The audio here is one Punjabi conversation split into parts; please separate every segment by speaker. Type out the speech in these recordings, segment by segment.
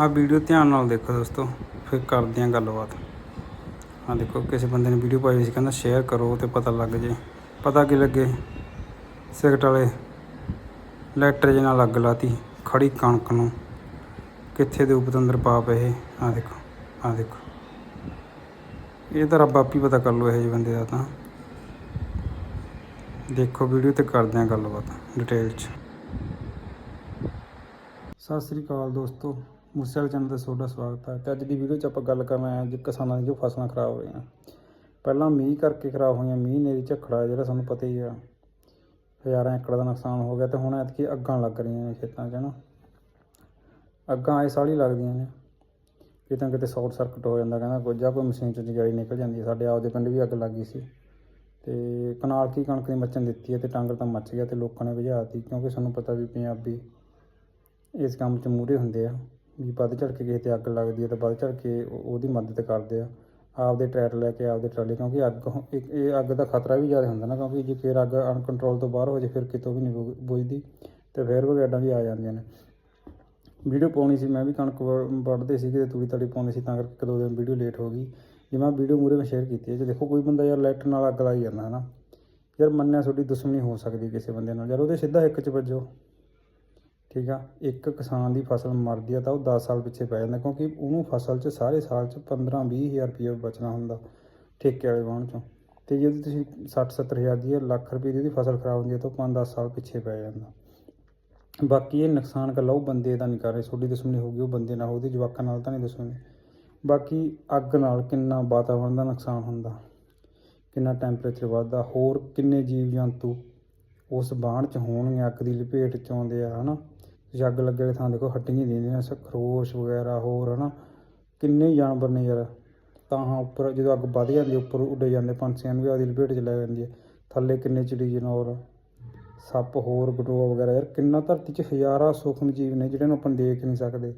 Speaker 1: ਆ ਵੀਡੀਓ ਧਿਆਨ ਨਾਲ ਦੇਖੋ ਦੋਸਤੋ, ਫਿਰ ਕਰਦੇ ਆਂ ਗੱਲਬਾਤ। ਆ ਦੇਖੋ, ਕਿਸੇ ਬੰਦੇ ਨੇ ਵੀਡੀਓ ਪਾਈ ਹੋਈ ਸੀ, ਕਹਿੰਦਾ ਸ਼ੇਅਰ ਕਰੋ ਤੇ ਪਤਾ ਲੱਗ ਜੇ। ਪਤਾ ਕੀ ਲੱਗੇ? ਸਿਗਰਟ ਵਾਲੇ ਲੈਟਰ ਜਿਹੇ ਨਾਲ ਅੱਗ ਲਾਤੀ ਖੜੀ ਕਣਕ ਨੂੰ। ਕਿੱਥੇ ਦੇ ਉਪਤੰਦਰ ਪਾਪ ਇਹ? ਆ ਦੇਖੋ ਆ ਦੇਖੋ। ਇਹ ਤਾਂ ਰੱਬ ਆਪ ਹੀ ਪਤਾ ਕਰ ਲੋ ਇਹ ਜਿਹੇ ਬੰਦੇ ਦਾ ਤਾਂ। ਦੇਖੋ ਵੀਡੀਓ ਤੇ ਕਰਦੇ ਆਂ ਗੱਲਬਾਤ ਡਿਟੇਲ 'ਚ। ਸਤਿ ਸ੍ਰੀ ਅਕਾਲ ਦੋਸਤੋ। ਮੂਸੇਵਾਲ ਚੈਨਲ ਤੇ ਤੁਹਾਡਾ ਸਵਾਗਤ ਹੈ। ਤੇ ਅੱਜ ਦੀ ਵੀਡੀਓ 'ਚ ਆਪਾਂ ਗੱਲ ਕਰਨਾ ਹਾਂ ਜੀ ਕਿਸਾਨਾਂ ਦੀ ਜੋ ਫਸਲਾਂ ਖਰਾਬ ਹੋਈਆਂ। ਪਹਿਲਾਂ ਮੀਂਹ ਕਰਕੇ ਖਰਾਬ ਹੋਈਆਂ। ਮੀਂਹ ਨੇਰੀ ਝੱਖੜਾ ਜਿਹੜਾ ਸਾਨੂੰ ਪਤਾ ਹੀ ਆ, ਹਜ਼ਾਰਾਂ ਏਕੜ ਦਾ ਨੁਕਸਾਨ ਹੋ ਗਿਆ ਤੇ ਹੁਣ ਐਤਕੀ ਅੱਗਾਂ ਲੱਗ ਰਹੀਆਂ ਨੇ ਖੇਤਾਂ 'ਚ ਨਾ ਅੱਗਾਂ ਆਏ ਸਾਲ ਹੀ ਲੱਗਦੀਆਂ ਨੇ। ਕਿਤੇ ਨਾ ਕਿਤੇ ਸ਼ਾਰਟ ਸਰਕਟ ਹੋ ਜਾਂਦਾ, ਕਹਿੰਦਾ ਕੋਈ ਜਾਂ ਕੋਈ ਮਸ਼ੀਨ 'ਚ ਜਗਾਈ ਨਿਕਲ ਜਾਂਦੀ ਸਾਡੇ ਆਪਦੇ ਪਿੰਡ ਵੀ ਅੱਗ ਲੱਗ ਗਈ ਸੀ। ਤੇ ਕਨਾਲ ਕੀ ਕਣਕ ਦੀ ਮੱਚਣ ਦਿੱਤੀ ਹੈ ਤੇ ਟਾਂਗਰ ਤਾਂ ਮੱਚ ਗਿਆ ਤੇ ਲੋਕਾਂ ਨੇ ਬੁਝਾਤੀ, ਕਿਉਂਕਿ ਸਾਨੂੰ ਪਤਾ ਵੀ ਪੰਜਾਬੀ ਇਸ ਕੰਮ 'ਚ ਮੂਹਰੇ ਹੁੰਦੇ ਆ। ਵੀ ਵੱਧ ਚੜ ਕੇ ਕਿਸੇ ਤੇ ਅੱਗ ਲੱਗਦੀ ਹੈ ਤਾਂ ਵੱਧ ਚੜ ਕੇ ਉਹਦੀ ਮਦਦ ਕਰਦੇ ਆ। ਆਪਦੇ ਟਰੈਕਟਰ ਲੈ ਕੇ ਆਪਦੇ ਟਰਾਲੇ, ਕਿਉਂਕਿ ਅੱਗ ਹੋ- ਇਹ ਅੱਗ ਦਾ ਖਤਰਾ ਵੀ ਜ਼ਿਆਦਾ ਹੁੰਦਾ ਨਾ, ਕਿਉਂਕਿ ਜੇ ਫਿਰ ਅੱਗ ਅਨਕੰਟਰੋਲ ਤੋਂ ਬਾਹਰ ਹੋ ਜੇ, ਫਿਰ ਕਿਤੋਂ ਵੀ ਨਹੀਂ ਬੁਝ- ਬੁਝਦੀ ਤੇ ਫਿਰ ਵਗੈਡਾਂ ਵੀ ਆ ਜਾਂਦੀਆਂ ਨੇ। ਵੀਡੀਓ ਪਾਉਣੀ ਸੀ, ਮੈਂ ਵੀ ਕਣਕ ਵ- ਵੱਢਦੇ ਸੀਗੇ ਤੇ ਤੂੜੀ ਤੜੀ ਪਾਉਂਦੇ ਸੀ, ਤਾਂ ਕਰਕੇ ਇੱਕ ਦੋ ਦਿਨ ਵੀਡੀਓ ਲੇਟ ਹੋ ਗਈ। ਜੇ ਮੈਂ ਵੀਡੀਓ ਮੂਰੇ ਮੈਂ ਸ਼ੇਅਰ ਕੀਤੀ ਹੈ, ਜੇ ਦੇਖੋ ਕੋਈ ਬੰਦਾ ਯਾਰ ਲਾਈਟਰ ਨਾਲ ਅੱਗ ਲਾਈ ਜਾਂਦਾ ਹੈ ਨਾ ਯਾਰ ਮੰਨਿਆ ਤੁਹਾਡੀ ਦੁਸ਼ਮਣੀ ਹੋ ਸਕਦੀ ਕਿਸੇ ਬੰਦੇ ਨਾਲ। ਯਾਰ ਉਹਦੇ ਸਿੱਧਾ ਇੱਕ 'ਚ ਵੱਜੋ। ਠੀਕ ਆ, ਇੱਕ ਕਿਸਾਨ ਦੀ ਫਸਲ ਮਰਦੀ ਆ ਤਾਂ ਉਹ 10 ਸਾਲ ਪਿੱਛੇ ਪੈ ਜਾਂਦਾ ਕਿਉਂਕਿ ਉਹਨੂੰ ਫਸਲ 'ਚ ਸਾਰੇ ਸਾਲ 'ਚ 15 20 ਹਜ਼ਾਰ ਰੁਪਏ ਬਚਣਾ ਹੁੰਦਾ ਠੇਕੇ ਵਾਲੇ ਵਾਹਣ 'ਚੋਂ। ਤੇ ਜੇ ਤੁਸੀਂ 60 70 ਹਜ਼ਾਰ ਦੀ ਜਾਂ ਲੱਖ ਰੁਪਏ ਦੀ ਉਹਦੀ ਫਸਲ ਖਰਾਬ ਹੁੰਦੀ ਹੈ ਤਾਂ 5-10 ਸਾਲ ਪਿੱਛੇ ਪੈ ਜਾਂਦਾ। ਬਾਕੀ ਇਹ ਨੁਕਸਾਨ ਕੱਲਾ ਉਹ ਬੰਦੇ ਦਾ ਨਹੀਂ ਕਰ ਰਹੇ ਤੁਹਾਡੀ ਦੁਸ਼ਮਣੀ ਗਈ ਉਹ ਬੰਦੇ ਨਾਲ, ਉਹਦੇ ਜਵਾਕਾਂ ਨਾਲ ਤਾਂ ਨਹੀਂ ਦੁਸ਼ਮਣੀ ਬਾਕੀ ਅੱਗ ਨਾਲ ਕਿੰਨਾ ਵਾਤਾਵਰਣ ਦਾ ਨੁਕਸਾਨ ਹੁੰਦਾ, ਕਿੰਨਾ ਟੈਂਪਰੇਚਰ ਵੱਧਦਾ, ਹੋਰ ਕਿੰਨੇ ਜੀਵ ਜੰਤੂ ਉਸ ਬਾਣ ਚ ਹੋਣਗੇ ਅੱਗ ਦੀ ਲਪੇਟ ਚ ਆਉਂਦੇ ਆ ਹਨਾ। ਤੁਸੀਂ ਅੱਗ ਲੱਗੇ ਵਾਲੀ ਥਾਂ ਦੇਖੋ ਹੱਡੀਆਂ ਦਿੰਦੀਆਂ ਸਖਰੋਸ਼ ਵਗੈਰਾ ਹੋਰ ਹਨਾ। ਕਿੰਨੇ ਜਾਨਵਰ ਨੇ ਯਾਰ। ਤਾਂ ਉੱਪਰ ਜਦੋਂ ਅੱਗ ਵੱਧ ਜਾਂਦੀ ਹੈ, ਉੱਪਰ ਉੱਡੇ ਜਾਂਦੇ ਪੰਛੀਆਂ ਨੂੰ ਵੀ ਆਦੀ ਲਪੇਟ ਚ ਲੈ ਜਾਂਦੀ ਹੈ ਥੱਲੇ ਕਿੰਨੇ ਚਿੜੀ ਜਨੌਰ ਸੱਪ ਹੋਰ ਗਟੋਆ ਵਗੈਰਾ ਯਾਰ ਕਿੰਨਾ ਧਰਤੀ 'ਚ ਹਜ਼ਾਰਾਂ ਸੂਖਮ ਜੀਵ ਨੇ ਜਿਹੜੇ ਨੂੰ ਆਪਾਂ ਦੇਖ ਨਹੀਂ ਸਕਦੇ।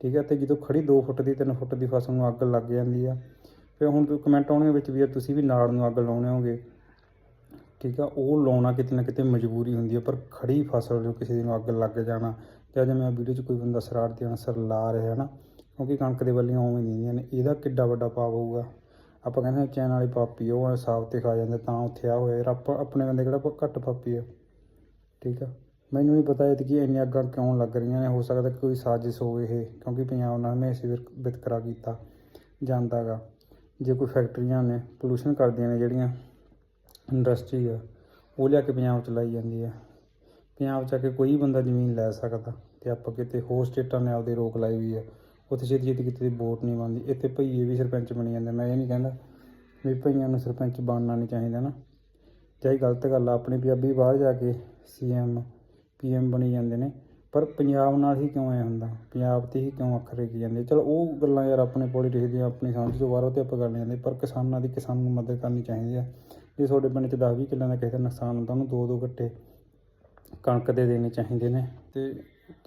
Speaker 1: ਠੀਕ ਹੈ ਤੇ ਜਦੋਂ ਖੜੀ 2 ਫੁੱਟ ਦੀ 3 ਫੁੱਟ ਦੀ ਫਸਲ ਨੂੰ ਅੱਗ ਲੱਗ ਜਾਂਦੀ ਆ। ਫਿਰ ਹੁਣ ਤੂੰ ਕਮੈਂਟ ਆਉਣਗੇ ਵਿੱਚ ਵੀ ਯਾਰ ਤੁਸੀਂ ਵੀ ਨਾੜ ਨੂੰ ਅੱਗ ਲਾਉਣੇ ਹੋਗੇ ਠੀਕ ਆ ਉਹ ਲਾਉਣਾ ਕਿਤੇ ਨਾ ਕਿਤੇ ਮਜਬੂਰੀ ਹੁੰਦੀ ਹੈ ਪਰ ਖੜੀ ਫਸਲ ਜੋ ਕਿਸੇ ਨੂੰ ਅੱਗ ਲੱਗ ਜਾਣਾ ਜਾਂ ਜਿਵੇਂ ਵੀਡੀਓ 'ਚ ਕੋਈ ਬੰਦਾ ਸ਼ਰਾਰਤੀ ਅਨਸਰ ਲਾ ਰਿਹਾ ਹੈ ਨਾ ਕਿਉਂਕਿ ਕਣਕ ਦੇ ਵੱਲੀਆਂ ਉਵੇਂ ਦਿੰਦੀਆਂ ਨੇ ਇਹਦਾ ਕਿੱਡਾ ਵੱਡਾ ਪਾਪ ਹੋਊਗਾ। ਆਪਾਂ ਕਹਿੰਦੇ ਚੈਨ ਵਾਲੀ ਪਾਪੀ ਆ, ਉਹ ਸਾਫ਼ ਤੇ ਖਾ ਜਾਂਦੇ ਤਾਂ ਉੱਥੇ ਆ ਹੋਇਆ ਯਾਰ ਆਪਾਂ ਆਪਣੇ ਬੰਦੇ ਕਿਹੜਾ ਘੱਟ ਪਾਪੀ ਆ। ਠੀਕ ਆ ਮੈਨੂੰ ਨਹੀਂ ਪਤਾ ਇਹ ਕਿ ਇੰਨੀਆਂ ਅੱਗਾਂ ਕਿਉਂ ਲੱਗ ਰਹੀਆਂ ਨੇ ਹੋ ਸਕਦਾ ਕੋਈ ਸਾਜ਼ਿਸ਼ ਹੋਵੇ ਇਹ ਕਿਉਂਕਿ ਪੰਜਾਬ ਨਾਲ ਹਮੇਸ਼ਾ ਵਿਰ- ਵਿਤਕਰਾ ਕੀਤਾ ਜਾਂਦਾਗਾ ਜੇ ਕੋਈ ਫੈਕਟਰੀਆਂ ਨੇ ਪੋਲੂਸ਼ਨ ਕਰਦੀਆਂ ਨੇ ਜਿਹੜੀਆਂ ਇੰਡਸਟਰੀ ਆ, ਉਹ ਲਿਆ ਕੇ ਪੰਜਾਬ ਚ ਲਾਈ ਜਾਂਦੀ ਆ। ਪੰਜਾਬ ਚ ਆ ਕੇ ਕੋਈ ਬੰਦਾ ਜ਼ਮੀਨ ਲੈ ਸਕਦਾ ਤੇ ਆਪਾਂ ਕਿਤੇ ਹੋਰ ਸਟੇਟਾਂ ਨੇ ਆਪਦੇ ਰੋਕ ਲਾਈ ਹੋਈ ਆ, ਉੱਥੇ ਛੇਤੀ ਛੇਤੀ ਕਿਤੇ ਦੀ ਵੋਟ ਨਹੀਂ ਬਣਦੀ। ਇੱਥੇ ਭਈਏ ਵੀ ਸਰਪੰਚ ਬਣੀ ਜਾਂਦੇ, ਮੈਂ ਇਹ ਨਹੀਂ ਕਹਿੰਦਾ ਵੀ ਭਈਆਂ ਨੂੰ ਸਰਪੰਚ ਬਣਨਾ ਨਹੀਂ ਚਾਹੀਦਾ ਨਾ। ਚਾਹੇ ਗਲਤ ਗੱਲ ਆ, ਆਪਣੇ ਪੰਜਾਬੀ ਬਾਹਰ ਜਾ ਕੇ ਸੀਐਮ ਪੀਐਮ ਬਣੀ ਜਾਂਦੇ ਨੇ, ਪਰ ਪੰਜਾਬ ਨਾਲ ਹੀ ਕਿਉਂ ਐ ਹੁੰਦਾ? ਪੰਜਾਬ ਤੇ ਹੀ ਕਿਉਂ ਅੱਖ ਰੇਗੀ ਜਾਂਦੇ ਚਲ ਉਹ ਗੱਲਾਂ ਯਾਰ ਆਪਣੇ ਪੋਲੀਟਿਕਸ ਦੀਆਂ ਆਪਣੀ ਸਮਝ ਤੋਂ ਬਾਹਰ ਉਹ ਤੇ ਆਪਾਂ ਕਰ ਜਾਂਦੇ ਪਰ ਕਿਸਾਨਾਂ ਦੀ ਕਿਸਾਨ ਨੂੰ ਮਦਦ ਕਰਨੀ ਚਾਹੀਦੀ ਆ। ਜੇ ਤੁਹਾਡੇ ਪਿੰਡ 'ਚ 10 20 ਕਿੱਲਿਆਂ ਦਾ ਕਿਸੇ ਦਾ ਨੁਕਸਾਨ ਹੁੰਦਾ ਉਹਨੂੰ ਦੋ ਦੋ ਗੱਟੇ ਕਣਕ ਦੇ ਦੇਣੇ ਚਾਹੀਦੇ ਨੇ। ਤੇ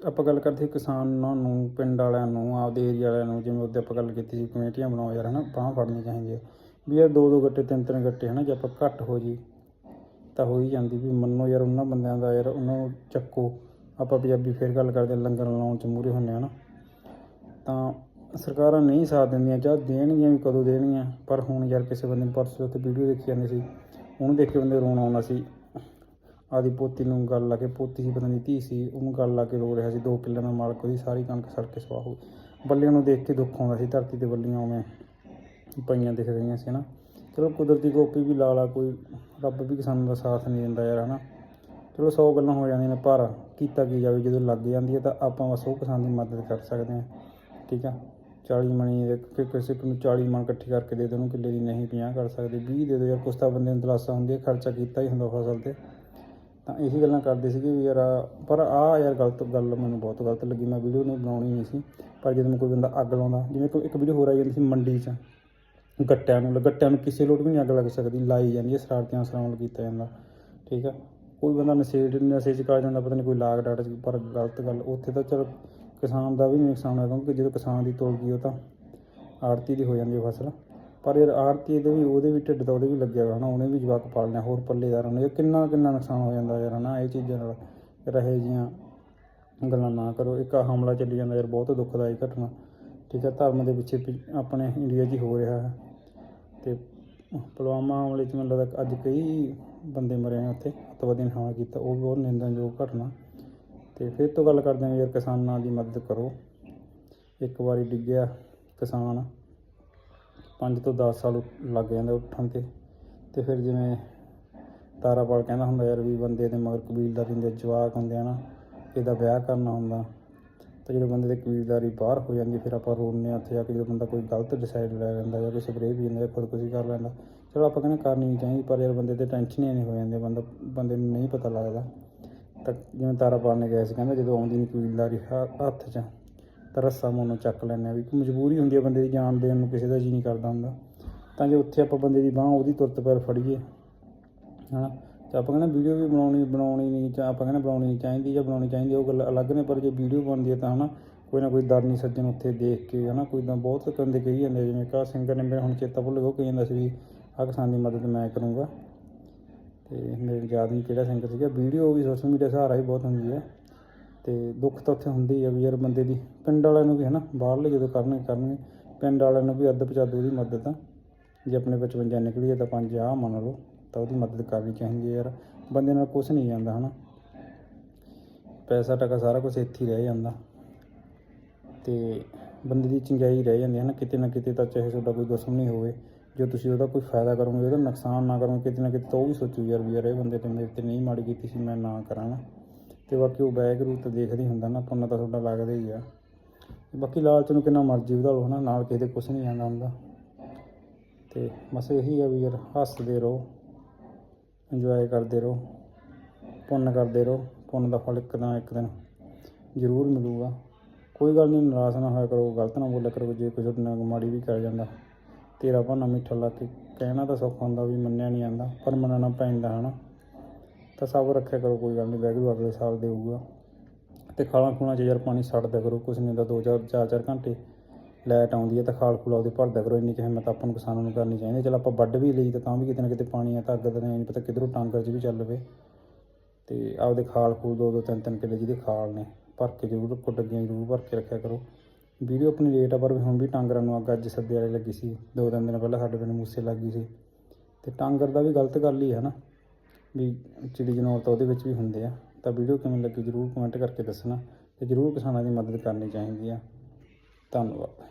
Speaker 1: ਆਪਾਂ ਗੱਲ ਕਰਦੇ ਕਿਸਾਨਾਂ ਨੂੰ ਪਿੰਡ ਵਾਲਿਆਂ ਨੂੰ ਆਪਦੇ ਏਰੀਆ ਵਾਲਿਆਂ ਨੂੰ ਜਿਵੇਂ ਉਹਦੇ ਆਪਾਂ ਗੱਲ ਕੀਤੀ ਸੀ ਕਮੇਟੀਆਂ ਬਣਾਓ ਯਾਰ ਹਨਾ ਬਾਂਹ ਫੜਨੀ ਚਾਹੀਦੀ ਹੈ ਵੀ ਯਾਰ ਦੋ ਦੋ ਗੱਟੇ ਤਿੰਨ ਤਿੰਨ ਗੱਟੇ ਹਨਾ ਜੇ ਆਪਾਂ ਘੱਟ ਹੋ ਜੀ ਤਾਂ ਹੋ ਹੀ ਜਾਂਦੀ ਵੀ ਮੰਨੋ ਯਾਰ ਉਹਨਾਂ ਬੰਦਿਆਂ ਦਾ ਯਾਰ ਉਹਨਾਂ ਨੂੰ ਚੱਕੋ। ਆਪਾਂ ਪੰਜਾਬੀ ਫੇਰ ਗੱਲ ਕਰਦੇ ਹਾਂ, ਲੰਗਰ ਲਾਉਣ ਚ ਮੂਰੇ ਹੁੰਨੇ ਆ ਨਾ ਤਾਂ ਸਰਕਾਰਾਂ ਨਹੀਂ ਸਾਥ ਦਿੰਦੀਆਂ, ਜਾਂ ਦੇਣਗੀਆਂ ਵੀ ਕਦੋਂ ਦੇਣਗੀਆਂ, ਪਰ ਹੁਣ ਯਾਰ ਕਿਸੇ ਬੰਦੇ ਨੂੰ ਪਰਸੋਂ ਤੇ ਵੀਡੀਓ ਦੇਖੀ ਜਾਂਦੀ ਸੀ, ਉਹਨੂੰ ਦੇਖ ਕੇ ਬੰਦੇ ਰੋਣ ਆਉਂਦਾ ਸੀ। ਆਦੀ ਪੋਤੀ ਨੂੰ ਗੱਲ ਲਾ ਕੇ, ਪੋਤੀ ਸੀ ਪਤਾ ਨਹੀਂ ਧੀ ਸੀ, ਉਹਨੂੰ ਗੱਲ ਲਾ ਕੇ ਰੋ ਰਿਹਾ ਸੀ, ਦੋ ਕਿੱਲਿਆਂ ਦਾ ਮਾਲਕ ਉਹਦੀ ਸਾਰੀ ਕਣਕ ਸੜ ਕੇ ਸਵਾਹ ਹੋ ਬੱਲਿਆਂ ਨੂੰ ਦੇਖ ਕੇ ਦੁੱਖ ਆਉਂਦਾ ਸੀ, ਧਰਤੀ ਤੇ ਬੱਲੀਆਂ ਉਵੇਂ ਪਈਆਂ ਦਿਖ ਰਹੀਆਂ ਸੀ ਨਾ ਚਲੋ ਕੁਦਰਤੀ ਗੋਪੀ ਵੀ ਲਾ ਲਾ ਕੋਈ, ਰੱਬ ਵੀ ਕਿਸਾਨਾਂ ਦਾ ਸਾਥ ਨਹੀਂ ਦਿੰਦਾ ਯਾਰ, ਹਨਾ। ਚਲੋ 100 ਗੱਲਾਂ ਹੋ ਜਾਂਦੀਆਂ ਨੇ, ਪਰ ਕੀਤਾ ਕੀ ਜਾਵੇ, ਜਦੋਂ ਲੱਗ ਜਾਂਦੀ ਹੈ ਤਾਂ ਆਪਾਂ ਬਸ ਉਹ ਕਿਸਾਨ ਦੀ ਮਦਦ ਕਰ ਸਕਦੇ ਹਾਂ, ਠੀਕ ਆ। 40 ਮਣੀ ਦੇ ਕਿ ਕਿਸੇ ਨੂੰ 40 ਮਣ ਇਕੱਠੀ ਕਰਕੇ ਦੇ ਦੇ ਉਹਨੂੰ ਕਿੱਲੇ ਦੀ ਨਹੀਂ 50 ਕਰ ਸਕਦੇ। 20 ਦੇ ਦਿਓ ਯਾਰ, ਕੁਛ ਤਾਂ ਬੰਦੇ ਨੂੰ ਦਲਾਸਾ ਹੁੰਦੀ ਹੈ, ਖਰਚਾ ਕੀਤਾ ਹੀ ਹੁੰਦਾ ਫਸਲ ਤੇ। ਤਾਂ ਇਹੀ ਗੱਲਾਂ ਕਰਦੇ ਸੀਗੇ ਵੀ ਯਾਰ ਆਹ- ਪਰ ਆ ਯਾਰ ਗਲਤ ਗੱਲ ਮੈਨੂੰ ਬਹੁਤ ਗਲਤ ਲੱਗੀ, ਮੈਂ ਵੀਡੀਓ ਨਹੀਂ ਬਣਾਉਣੀ ਨਹੀਂ ਸੀ, ਪਰ ਜਦੋਂ ਮੈਂ ਕੋਈ ਬੰਦਾ ਅੱਗ ਲਾਉਂਦਾ, ਜਿਵੇਂ ਕੋਈ ਇੱਕ ਵੀਡੀਓ ਹੋਰ ਆਈ ਜਾਂਦੀ ਸੀ ਮੰਡੀ 'ਚ, ਗੱਟਿਆਂ ਨੂੰ ਗੱਟਿਆਂ ਨੂੰ ਕਿਸੇ ਲੋਟ ਵੀ ਨਹੀਂ ਅੱਗ ਲੱਗ ਸਕਦੀ, ਲਾਈ ਜਾਂਦੀ ਹੈ, ਸ਼ਰਾਰਤੀਆਂ ਸਰਾਉਣ ਕੀਤਾ ਜਾਂਦਾ, ਠੀਕ ਆ। ਕੋਈ ਬੰਦਾ ਨਸ਼ੇ ਨਸ਼ੇ ਕਰ ਜਾਂਦਾ, ਪਤਾ ਨਹੀਂ ਕੋਈ ਲਾਗ ਡਾਟ 'ਚ, ਪਰ ਗਲਤ ਗੱਲ, ਉੱਥੇ ਤਾਂ ਚਲ ਕਿਸਾਨ ਦਾ ਵੀ ਨਹੀਂ ਨੁਕਸਾਨ ਹੋਇਆ ਕਿਉਂਕਿ ਜਦੋਂ ਕਿਸਾਨ ਦੀ ਤੁਲ ਗਈ ਉਹ ਤਾਂ ਆੜਤੀ ਦੀ ਹੋ ਜਾਂਦੀ ਹੈ ਫਸਲ। ਪਰ ਯਾਰ ਆੜਤੀ ਦੇ ਵੀ ਉਹਦੇ ਵੀ ਢਿੱਡ ਤਾਂ ਉਹਦੇ ਵੀ ਲੱਗਿਆ ਹੋਇਆ ਨਾ, ਉਹਨੇ ਵੀ ਜਵਾਕ ਪਾਲਣੇ ਹੋਰ ਪੱਲੇਦਾਰਾਂ ਨੇ। ਇਹ ਕਿੰਨਾ ਕਿੰਨਾ ਨੁਕਸਾਨ ਹੋ ਜਾਂਦਾ ਯਾਰ ਹਨਾ, ਇਹ ਚੀਜ਼ਾਂ ਨਾਲ। ਰਹੇ ਜੀਆਂ ਗੱਲਾਂ ਨਾ ਕਰੋ। ਇੱਕ ਹਮਲਾ ਚੱਲੀ ਜਾਂਦਾ ਯਾਰ, ਬਹੁਤ ਦੁਖਦਾਈ ਘਟਨਾ। ਠੀਕ ਹੈ, ਧਰਮ ਦੇ ਪਿੱਛੇ ਪਿ- ਆਪਣੇ ਇੰਡੀਆ 'ਚ ਹੀ ਹੋ ਰਿਹਾ ਹੈ। ਤੇ ਪੁਲਵਾਮਾ ਹਮਲੇ 'ਚ ਮੈਨੂੰ ਲੱਗਦਾ ਅੱਜ ਕਈ ਬੰਦੇ ਮਰੇ ਨੇ ਉੱਥੇ, ਅੱਤਵਾਦੀ ਨੇ ਹਮਲਾ ਕੀਤਾ, ਉਹ ਵੀ ਬਹੁਤ ਨਿੰਦਣਯੋਗ ਘਟਨਾ। ਤੇ ਫਿਰ ਤੋਂ ਗੱਲ ਕਰਦੇ ਹਾਂ ਵੀ ਯਾਰ ਕਿਸਾਨਾਂ ਦੀ ਮਦਦ ਕਰੋ। ਇੱਕ ਵਾਰੀ ਡਿੱਗਿਆ ਕਿਸਾਨ 5 ਤੋਂ 10 ਸਾਲ ਲੱਗ ਜਾਂਦੇ ਉੱਠਣ ਤੇ। ਤੇ ਫਿਰ ਜਿਵੇਂ ਤਾਰਾਪਾਲ ਕਹਿੰਦਾ ਹੁੰਦਾ ਯਾਰ ਵੀ ਬੰਦੇ ਦੇ ਮਗਰ ਕਬੀਲਦਾਰੀ ਦੇ ਜਵਾਕ ਹੁੰਦੇ ਆ ਨਾ, ਇਹਦਾ ਵਿਆਹ ਕਰਨਾ ਹੁੰਦਾ। ਤਾਂ ਜਦੋਂ ਬੰਦੇ ਦੀ ਕਬੀਲਦਾਰੀ ਬਾਹਰ ਹੋ ਜਾਂਦੀ, ਫਿਰ ਆਪਾਂ ਰੋਂਦੇ ਹਾਂ ਉੱਥੇ ਜਾ ਕੇ, ਜਦੋਂ ਬੰਦਾ ਕੋਈ ਗਲਤ ਡਿਸਾਈਡ ਲੈ ਲੈਂਦਾ ਜਾਂ ਕੋਈ ਸਪਰੇਅ ਪੀ ਲੈਂਦਾ ਜਾਂ ਖੁਦਕੁਸ਼ੀ ਕਰ ਲੈਂਦਾ। ਚਲੋ ਆਪਾਂ ਕਹਿੰਦੇ ਕਰਨੀ ਨਹੀਂ ਚਾਹੀਦੀ, ਪਰ ਯਾਰ ਬੰਦੇ ਤੇ ਟੈਨਸ਼ਨ ਹੀ ਨਹੀਂ ਹੋ ਜਾਂਦੀ, ਬੰਦਾ, ਬੰਦੇ ਨੂੰ ਨਹੀਂ ਪਤਾ ਲੱਗਦਾ। ਤਾਂ ਜਿਵੇਂ ਤਾਰਾਪਾਲ ਨੇ ਕਿਹਾ ਸੀ, ਕਹਿੰਦਾ ਜਦੋਂ ਆਉਂਦੀ ਨਹੀਂ ਕਬੀਲਦਾਰੀ ਹ- ਹੱਥ 'ਚ, ਤਾਂ ਰੱਸਾ ਮੋਨੋਂ ਚੱਕ ਲੈਂਦੇ ਆ ਵੀ ਮਜਬੂਰੀ ਹੁੰਦੀ ਆ ਬੰਦੇ ਦੀ ਜਾਨ ਦੇਣ ਨੂੰ, ਕਿਸੇ ਦਾ ਜੀ ਨਹੀਂ ਕਰਦਾ ਹੁੰਦਾ। ਤਾਂ ਜੇ ਉੱਥੇ ਆਪਾਂ ਬੰਦੇ ਦੀ ਬਾਹ ਉਹਦੀ ਤੁਰਤ ਪੈਰ ਫੜੀਏ, ਹਨਾ, ਤਾਂ ਆਪਾਂ ਕਹਿੰਦੇ ਵੀਡੀਓ ਵੀ ਬਣਾਉਣੀ ਬਣਾਉਣੀ ਨਹੀਂ ਚਾ, ਆਪਾਂ ਕਹਿੰਦੇ ਬਣਾਉਣੀ ਨਹੀਂ ਚਾਹੀਦੀ ਜਾਂ ਬਣਾਉਣੀ ਚਾਹੀਦੀ, ਉਹ ਗੱਲ ਅਲੱਗ ਨੇ, ਪਰ ਜੇ ਵੀਡੀਓ ਬਣਦੀ ਹੈ ਤਾਂ, ਹਨਾ, ਕੋਈ ਨਾ ਕੋਈ ਦਰਨੀ ਸੱਜਣ ਉੱਥੇ ਦੇਖ ਕੇ, ਹਨਾ, ਕੋਈ ਤਾਂ ਬਹੁਤ ਕੰਦੇ ਕਹੀ ਜਾਂਦੇ ਜਿਵੇਂ ਕਾ ਸਿੰਗਰ ਨੇ ਮੇਰੇ ਹੁਣ ਚੇਤਾ ਭੁੱਲ ਗਿਆ, ਉਹ ਕਹੀ ਜਾਂਦਾ ਸੀ ਵੀ ਆਹ ਕਿਸਾਨ ਦੀ ਮਦਦ ਮੈਂ ਕਰੂੰਗਾ। ਤੇ ਮੇਰੇ ਯਾਦ ਨਹੀਂ ਕਿਹੜਾ ਸਿੰਗਰ ਸੀਗਾ। ਵੀਡੀਓ ਵੀ ਸੋਸ਼ਲ ਮੀਡੀਆ ਸਹਾਰਾ ਹੀ ਬਹੁਤ ਹੁੰਦੀ ਹੈ। ਤੇ ਦੁੱਖ ਤਾਂ ਉੱਥੇ ਹੁੰਦੀ ਆ ਵੀ ਯਾਰ ਬੰਦੇ ਦੀ, ਪਿੰਡ ਵਾਲਿਆਂ ਨੂੰ ਵੀ ਹਨਾ, ਬਾਹਰਲੇ ਜਦੋਂ ਕਰਨਗੇ ਕਰਨਗੇ, ਪਿੰਡ ਵਾਲਿਆਂ ਨੂੰ ਵੀ ਅੱਧ ਪਚਾਦੂ ਦੀ ਮਦਦ ਆ ਜੇ ਆਪਣੇ 55 ਨਿਕਲੀਏ ਤਾਂ ਪੰਜ ਆ ਮੰਨ ਲਓ, ਤਾਂ ਉਹਦੀ ਮਦਦ ਕਰਨੀ ਚਾਹੀਦੀ ਹੈ ਯਾਰ। ਬੰਦੇ ਨਾਲ ਕੁਝ ਨਹੀਂ ਜਾਂਦਾ ਹਨਾ। ਪੈਸਾ ਟਕਾ ਸਾਰਾ ਕੁਝ ਇੱਥੇ ਹੀ ਰਹਿ ਜਾਂਦਾ। ਤੇ ਬੰਦੇ ਦੀ ਚੰਗਿਆਈ ਰਹਿ ਜਾਂਦੀ ਹੈ ਨਾ ਕਿਤੇ ਨਾ ਕਿਤੇ ਤਾਂ ਚਾਹੇ ਤੁਹਾਡਾ ਕੋਈ ਦੁਸ਼ਮਣ ਹੀ ਹੋਵੇ। ਜੇ ਤੁਸੀਂ ਉਹਦਾ ਕੋਈ ਫਾਇਦਾ ਕਰੋਗੇ, ਉਹਦਾ ਨੁਕਸਾਨ ਨਾ ਕਰੋਗੇ, ਕਿਤੇ ਨਾ ਕਿਤੇ ਤਾਂ ਉਹ ਵੀ ਸੋਚੂ ਯਾਰ ਵੀ ਯਾਰ ਇਹ ਬੰਦੇ ਤੇ ਮੇਰੇ ਤੇ ਨਹੀਂ ਮਾੜੀ ਕੀਤੀ ਸੀ, ਮੈਂ ਨਾ ਕਰਾਂ ਨਾ। ਤੇ ਬਾਕੀ ਉਹ ਬੈਕਗ੍ਰਾਉਂਡ ਤਾਂ ਦੇਖਦੇ ਹੀ ਹੁੰਦਾ ਨਾ ਪੁੰਨ ਤਾਂ ਤੁਹਾਡਾ ਲੱਗਦਾ ਹੀ ਆ। ਬਾਕੀ ਲਾਲਚ ਨੂੰ ਕਿੰਨਾ ਮਰਜ਼ੀ ਵਧਾ ਲਓ ਹਨਾ, ਨਾਲ ਕਿਸੇ ਦੇ ਕੁਝ ਨਹੀਂ ਜਾਂਦਾ ਹੁੰਦਾ। ਤੇ ਬਸ ਇਹੀ ਆ ਵੀ ਯਾਰ, ਹੱਸਦੇ ਰਹੋ ਇੰਜੋਏ ਕਰਦੇ ਰਹੋ, ਪੁੰਨ ਕਰਦੇ ਰਹੋ, ਪੁੰਨ ਦਾ ਫਲ ਇੱਕ ਨਾ ਇੱਕ ਦਿਨ ਜ਼ਰੂਰ ਮਿਲੂਗਾ। ਕੋਈ ਗੱਲ ਨਹੀਂ ਨਾਰਾਜ਼ ਨਾ ਹੋਇਆ ਕਰੋ, ਗਲਤ ਨਾ ਬੋਲਿਆ ਕਰੋ, ਜੇ ਕੋਈ ਮਾੜੀ ਵੀ ਕਰ ਜਾਂਦਾ। ਤੇਰਾ ਬਹਾਨਾ ਮਿੱਠਾ ਲਾ ਕੇ ਕਹਿਣਾ ਤਾਂ ਸੌਖਾ ਹੁੰਦਾ ਵੀ ਮੰਨਿਆ ਨਹੀਂ ਜਾਂਦਾ, ਪਰ ਮੰਨਣਾ ਪੈਂਦਾ ਹਨਾ। ਤਾਂ ਸਭ ਰੱਖਿਆ ਕਰੋ, ਕੋਈ ਗੱਲ ਨਹੀਂ ਵੈਗਰੂ ਅਗਲੇ ਸਾਲ ਦੇਊਗਾ। ਤੇ ਖਾਲਾਂ ਖੂਲਾਂ 'ਚ ਯਾਰ ਪਾਣੀ ਛੱਡਦਾ ਕਰੋ, ਕੁਛ ਨਹੀਂ ਤਾਂ ਦੋ ਚਾਰ ਚਾਰ ਚਾਰ ਘੰਟੇ ਲਾਈਟ ਆਉਂਦੀ ਹੈ ਤਾਂ ਖਾਲ ਖੂਲਾ ਉਹਦੇ ਭਰਦਾ ਕਰੋ, ਇੰਨੀ ਕੁ ਹਿੰਮਤ ਆਪਾਂ ਨੂੰ ਕਿਸਾਨਾਂ ਨੂੰ ਕਰਨੀ ਚਾਹੀਦੀ ਚਲ ਆਪਾਂ ਵੱਢ ਵੀ ਲਈ ਤਾਂ ਵੀ ਕਿਤੇ ਨਾ ਕਿਤੇ ਪਾਣੀ ਆ, ਤਾਂ ਅੱਗ ਤਾਂ ਨਹੀਂ ਪਤਾ ਕਿਧਰੋਂ ਟਾਂਗਰ 'ਚ ਵੀ ਚੱਲ ਪਵੇ ਤੇ ਆਪਦੇ ਖਾਲ ਖੂਲ ਦੋ ਦੋ, ਤਿੰਨ ਤਿੰਨ ਕਿੱਲੇ ਜਿਹਦੇ ਖਾਲ ਨੇ, ਭਰ ਕੇ ਜ਼ਰੂਰ ਰੱਖੋ ਡੱਗੀਆਂ ਜ਼ਰੂਰ ਭਰ ਕੇ ਰੱਖਿਆ ਕਰੋ। ਵੀਡੀਓ ਆਪਣੀ ਲੇਟ ਆ, ਪਰ ਵੀ ਹੁਣ ਵੀ ਟਾਂਗਰਾਂ ਨੂੰ ਅੱਗ ਅੱਜ ਸੱਦੇ ਵਾਲੇ ਲੱਗੀ ਸੀ। ਦੋ ਤਿੰਨ ਦਿਨ ਪਹਿਲਾਂ ਸਾਡੇ ਪਿੰਡ ਮੂਸੇ ਲੱਗੀ ਸੀ। ਤੇ ਟਾਂਗਰ ਦਾ ਵੀ ਗਲਤ ਗੱਲ ਹੀ ਹੈ ਨਾ, ਵੀ ਚਿੜੀ ਜਨੌਰ ਤਾਂ ਉਹਦੇ ਵਿੱਚ ਵੀ ਹੁੰਦੇ ਆ। ਤਾਂ ਵੀਡੀਓ ਕਿਵੇਂ ਲੱਗੀ ਜ਼ਰੂਰ ਕਮੈਂਟ ਕਰਕੇ ਦੱਸਣਾ ਤੇ ਜ਼ਰੂਰ ਕਿਸਾਨਾਂ ਦੀ ਮਦਦ ਕਰਨੀ ਚਾਹੀਦੀ ਆ। ਧੰਨਵਾਦ।